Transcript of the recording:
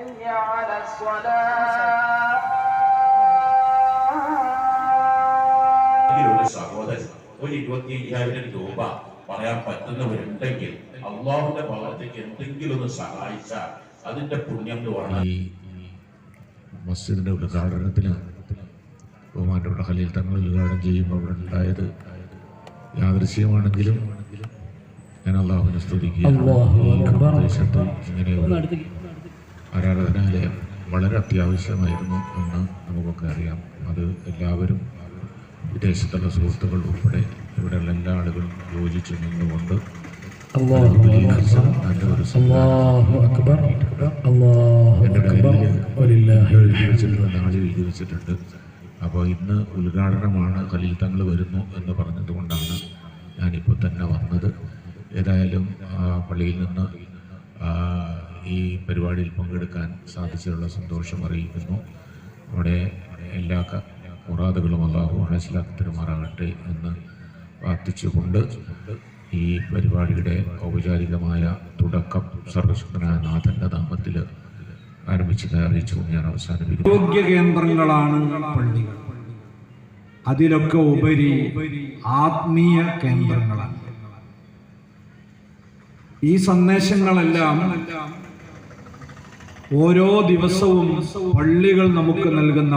على الصلاة ഒരു സഹോദരൻ ഒരു ഇരുപത്തി അയ്യായിരം രൂപ പറയാൻ പറ്റുന്നവരുണ്ടെങ്കിൽ അള്ളാഹുന്റെ ഭാഗത്തേക്ക് എന്തെങ്കിലും ഒന്ന് സഹായിച്ചാൽ അതിന്റെ പുണ്യം എന്ന് പറഞ്ഞാൽ ഈ മസ്ജിദിൻ്റെ ഉദ്ഘാടനത്തിന് ബഹുമാനപ്പെട്ട ഖലീൽ തങ്ങൾ ഉദ്ഘാടനം ചെയ്യുമ്പോൾ അവിടെ ഉണ്ടായത് യാദൃശ്യമാണെങ്കിലും ഞാൻ അള്ളാഹുവിനെ സ്തുതിക്കുക ഈ പ്രദേശത്ത് ഇങ്ങനെ ഒരു ആരാധനാലയം വളരെ അത്യാവശ്യമായിരുന്നു എന്ന് നമുക്കൊക്കെ അറിയാം. അത് എല്ലാവരും വിദേശത്തുള്ള സുഹൃത്തുക്കൾ ഉൾപ്പെടെ ഇവിടെയുള്ള എല്ലാ ആളുകളും യോജിച്ച് നിന്നുകൊണ്ട് ജീവിച്ചിട്ടുണ്ട് അപ്പോൾ ഇന്ന് ഉദ്ഘാടനമാണ് ഖലീൽ തങ്ങൾ വരുന്നു എന്ന് പറഞ്ഞതുകൊണ്ടാണ് ഞാനിപ്പോൾ തന്നെ വന്നത്. ഏതായാലും പള്ളിയിൽ നിന്ന് ഈ പരിപാടിയിൽ പങ്കെടുക്കാൻ സാധിച്ചതിലുള്ള സന്തോഷം അറിയിക്കുന്നു. നമ്മുടെ എല്ലാ മുറാദുകളും അള്ളാഹു മനസ്സിലാക്കി തരുമാറാകട്ടെ എന്ന് പ്രാർത്ഥിച്ചുകൊണ്ട് ഈ പരിപാടിയുടെ ഔപചാരികമായ തുടക്കം സർവശക്തനായ നാഥന്റെ നാമത്തിൽ ആരംഭിച്ചത് അറിയിച്ചുകൊണ്ട് ഞാൻ അവസാനിപ്പിക്കുന്നു. ആരോഗ്യ കേന്ദ്രങ്ങളാണ് പള്ളികൾ. അതിലൊക്കെ ഉപരി ആത്മീയ കേന്ദ്രങ്ങളാണ്. ഈ സന്ദേശങ്ങളെല്ലാം ഓരോ ദിവസവും പള്ളികൾ നമുക്ക് നൽകുന്ന